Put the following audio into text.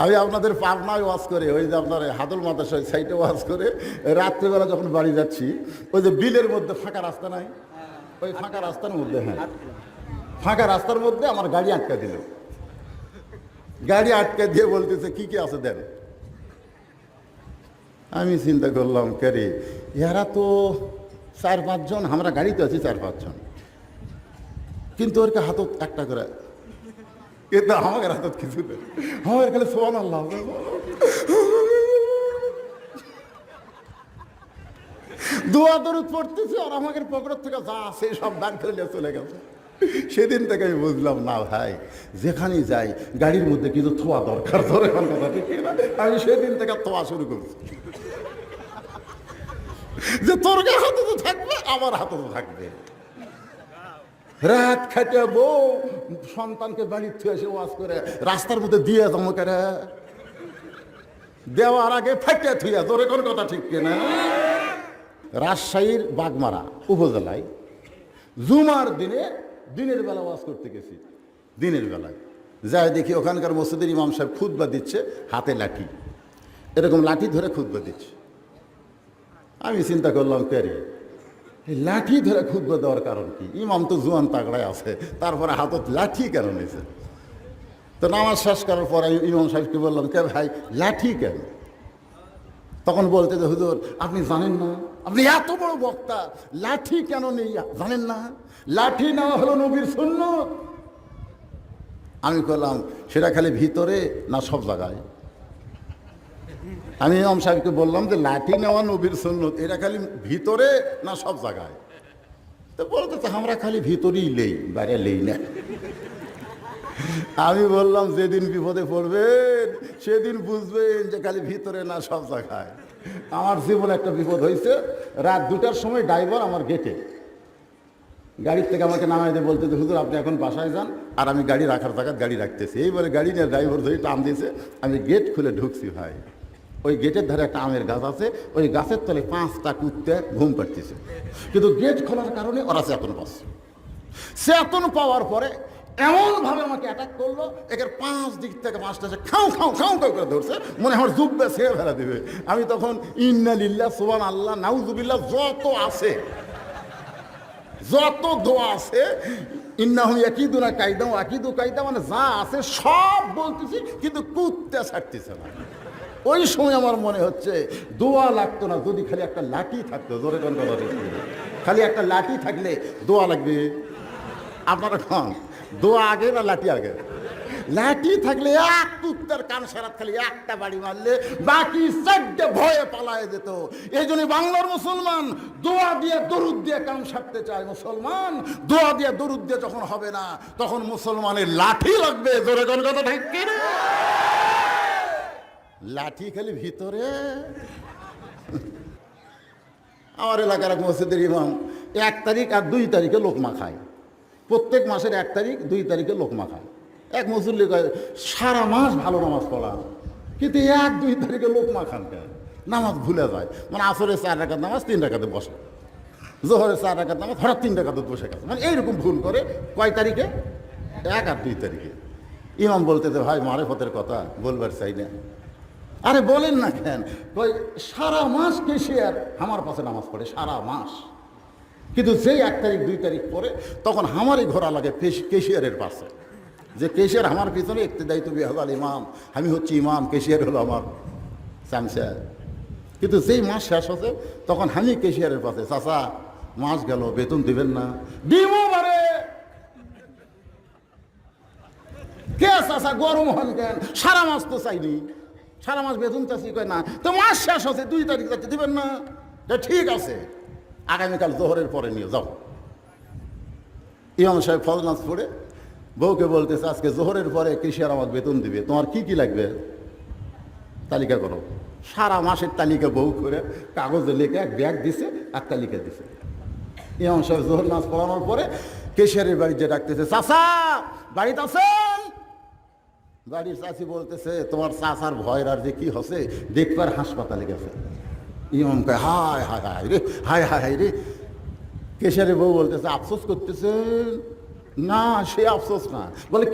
আমি আপনাদের পাবনায় ওয়াজ করে, ওই যে আপনার হাদল মাদ্রাসায় সাইটে ওয়াজ করে। রাত্রেবেলা যখন বাড়ি যাচ্ছি, ওই যে বিলের মধ্যে ফাঁকা রাস্তা নাই? ওই ফাঁকা রাস্তার মধ্যে হ্যাঁ। ফাঁকা রাস্তার মধ্যে আমার গাড়ি আটকা দিল। গাড়ি আটকা দিয়ে বলতেছে, কি কি আছে দেন? আমি চিন্তা করলাম কেরে এরা তো চার পাঁচজন, আমরা গাড়িতে আছি চার পাঁচজন। কিন্তু ওরকে হাতত একটা করে কিন্তু আমাকে হাতত কিছু নেই আমার খালি সোয়ান আল্লাহ দোয়া দরুদ পড়তেছি আর আমাকে পকেট থেকে যা আছে সব ফেলে নিয়ে চলে গেছে। সেদিন থেকে আমি বুঝলাম, না ভাই যেখানেই যাই, গাড়ির মধ্যে কিছু থোয়া দরকার। ধরে এখন কথা ঠিক আমি সেদিন থেকে থোয়া শুরু করছি। যে তোর হাতে তো থাকবে, আমার হাতে তো থাকবে। রাত খাটে বউ সন্তানকে বাড়ির থেকে এসে ওয়াজ করে, রাস্তার মধ্যে দিয়ে তোমাকে রে? দেওয়ার আগে ফাটিয়া থুইয়া তোর কোন কথা ঠিক কিনা? রাজশাহীর বাগমারা উপজেলায় জুমার দিনে দিনের বেলা ওয়াজ করতে গেছি, দিনের বেলায় যাই দেখি ওখানকার মসজিদের ইমাম সাহেব খুদবা দিচ্ছে হাতে লাঠি। এরকম লাঠি ধরে খুদবা দিচ্ছে। আমি চিন্তা করলাম কেরে এই লাঠি ধরে খুদবা দেওয়ার কারণ কি? ইমাম তো জুয়ান তাগড়ায় আছে, তারপরে হাতত লাঠি কেন নিয়েছে তো নামাজ শেষ করার পরে ইমাম সাহেবকে বললাম, কে ভাই, লাঠি কেন? তখন বলতে যে, হুজুর, আপনি জানেন না? আপনি এত বড় বক্তা, লাঠি কেন নেই? জানেন না? লাঠি নেওয়া হলো নবীর শূন্য আমি করলাম সেটা খালি ভিতরে না সব জায়গায়? আমি ইমাম সাহেবকে বললাম যে লাঠি নেওয়া নবীর সুন্নত, এটা খালি ভিতরে না সব জায়গায়? তো বলতে তো আমরা খালি ভিতরেই লেই, বাইরে লেই না। আমি বললাম, যেদিন বিপদে পড়বেন, সেদিন বুঝবেন যে খালি ভিতরে না সব জায়গায়। আমার জীবনে একটা বিপদ হয়েছে, রাত দুটার সময় ড্রাইভার আমার গেটে। গাড়ির থেকে আমাকে নামাই দিয়ে বলতে হুজুর, আপনি এখন বাসায় যান, আর আমি গাড়ি রাখার জায়গায় গাড়ি রাখতেছি। এইবারে গাড়ি নিয়ে ড্রাইভার ধরে টান দিয়েছে, আমি গেট খুলে ঢুকছি, ভাই। ওই গেটের ধারে একটা আমের গাছ আছে, ওই গাছের তলে পাঁচটা কুত্তে ঘুম পাড়তেছে। কিন্তু গেট খোলার কারণে ওরা চেতন পাচ্ছে। চেতন পাওয়ার পরে এমনভাবে আমাকে অ্যাটাক করল, একের পাঁচ দিক থেকে পাঁচটা এসে খাও খাও খাও খাও করে ধরছে, মনে আমার জুব্বে ছেড়ে ফেলা দিবে। আমি তখন ইন্নালিল্লাহ সোবান আল্লাহ নাউজুবিল্লাহ, যত আছে, যত দোয়া আছে, ইন্নাহুম একিদুনা কায়দা আকিদু কায়দা মানে যা আছে সব বলতেছি, কিন্তু কুত্তে ছাড়তেছে না। ওই সময় আমার মনে হচ্ছে দোয়া লাগতো না, যদি খালি একটা লাঠি থাকতো, জোরে কোন কথা খালি একটা লাঠি থাকলে দোয়া লাগবে। আপনারা খান, দোয়া আগে না লাঠি আগে? লাঠি থাকলে এক কুত্তার কান সারাত, খালি একটা বাড়ি মারলে বাকি চারটে ভয়ে পালায় যেত। এই জন্য বাংলার মুসলমান দোয়া দিয়ে দরুদ দিয়ে কান সারতে চায়। মুসলমান দোয়া দিয়ে দরুদ দিয়ে যখন হবে না, তখন মুসলমানের লাঠি লাগবে। জোরে কোন কথা ঠিক কি রে? লাঠি খালি ভিতরে। আমার এলাকার এক মসজিদের ইমাম এক তারিখ আর দুই তারিখে লোকমা খায় প্রত্যেক মাসের এক তারিখ, দুই তারিখে লোকমা খায় এক মুসল্লি কয় সারা মাস ভালো নামাজ পড়া। কিন্তু এক, দুই তারিখে লোকমা খান কেন? নামাজ ভুলে যায়। মানে আসরে চার রাখার নামাজ, তিন রাখাতে বসে। জোহরে চার রাখার নামাজ, হঠাৎ তিন রাখাতে বসে গেছে। মানে এইরকম ভুল করে কয় তারিখে? এক আর দুই তারিখে। ইমাম বলতে ভাই মারে পথের কথা, বলবার চাই না। আরে বলেন না কেন? কই সারা মাস কেশিয়ার আমার পাশে নামাজ পড়ে, সারা মাস। কিন্তু যেই এক তারিখ, দুই তারিখ পরে তখন আমারই ঘোরা লাগে কেশিয়ারের পাশে। যে কেশিয়ার আমার পিছনে একটি দায়িত্ব বিহাল ইমাম। আমি হচ্ছি ইমাম, কেশিয়ার হলো আমার স্যামসার কিন্তু যেই মাস শেষ হচ্ছে, তখন আমি কেশিয়ারের পাশে। চাচা, মাস গেল, বেতন দিবেন না। দিব বারে! কে চাচা, গরম হন কেন? সারা মাস তো চাইনি। সারা মাস বেতন চাষি কয় না, তো মাস শেষ হচ্ছে দুই তারিখ যাচ্ছে, দিবেন না? ঠিক আছে। আগামীকাল জোহরের পরে নিয়ে যাও। ইমাম সাহেব ফল নাচ পড়ে, বউকে বলতেছে, আজকে জোহরের পরে কৃষিয়ার আমার বেতন দিবে, তোমার কি কি লাগবে? তালিকা করো। সারা মাসের তালিকা বউ করে কাগজে লিখে এক ব্যাগ দিছে এক তালিকা দিছে। ইমাম সাহেব জোহর নাচ পড়ানোর পরে কেশিয়ারের বাড়িতে ডাকতেছে চাষা বাড়িতে আছেন? বাড়ির চাষি বলতেছে, তোমার চাষার ভয়ের আর যে কি হসে দেখবার হাসপাতালে গেছে। ইমাম কয়, হায় হায় হায় রে, হায় হায় হায় রে। কেশারে বউ বলতেছে, আফসোস করতেছে না, সে আফসোস না। বলে